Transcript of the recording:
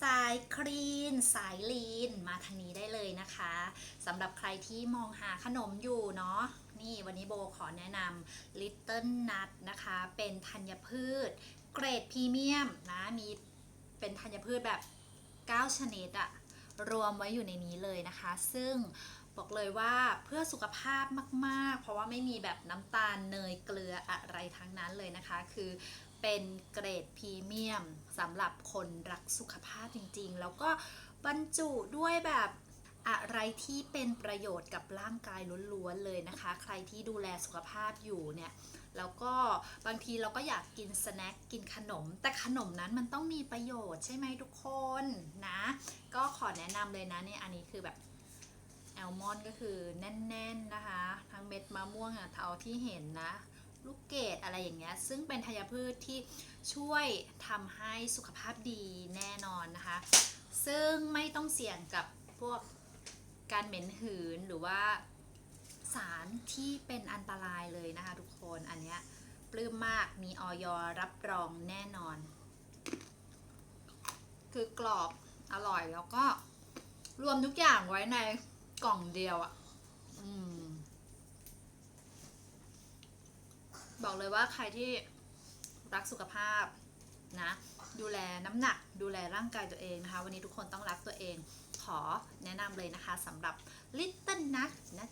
สายคลีน สายลีน มาทางนี้ได้เลยนะคะสำหรับใครที่มองหาขนมอยู่เนาะนี่วันนี้โบขอแนะนำ Little Nut นะคะ เป็นธัญพืช เกรดพรีเมียมนะมีเป็นธัญพืชแบบ 9 ชนิดอะรวมไว้อยู่ในนี้เลยนะคะ ซึ่งบอกเลยว่าเพื่อสุขภาพมาก ๆ เพราะว่าไม่มีแบบน้ำตาลเนยเกลืออะไรทั้งนั้นเลยนะคะ คือ เป็นเกรดพรีเมียมสำหรับคนรักสุขภาพจริงๆ แล้วก็บรรจุด้วยแบบอะไรที่เป็นประโยชน์กับร่างกายล้วนๆเลยนะคะ ใครที่ดูแลสุขภาพอยู่เนี่ย แล้วก็บางทีเราก็อยากกินสแน็คกินขนม แต่ขนมนั้นมันต้องมีประโยชน์ใช่ไหมทุกคนนะ ก็ขอแนะนำเลยนะเนี่ยอันนี้คือแบบแอลมอนด์ก็คือแน่น ๆนะคะ ทั้งเม็ดมะม่วงอะเท่าที่เห็นนะ ลูกเกดอะไรอย่างเงี้ยซึ่งเป็นธัญพืชที่ช่วยทำให้สุขภาพดีแน่นอนนะคะ ซึ่งไม่ต้องเสี่ยงกับพวกการเหม็นหืนหรือว่าสารที่เป็นอันตรายเลยนะคะทุกคนอันเนี้ยปลื้มมากมีออยรับรองแน่นอน คือกรอบอร่อยแล้วก็รวมทุกอย่างไว้ในกล่องเดียวอะ่ะ อืม บอกเลยว่าใครที่รักสุขภาพนะดูแลน้ำหนักดูแลร่างกายตัวเองนะคะ วันนี้ทุกคนต้องรักตัวเอง ขอแนะนำเลยนะคะสำหรับ Little Nut นะจ๊ะ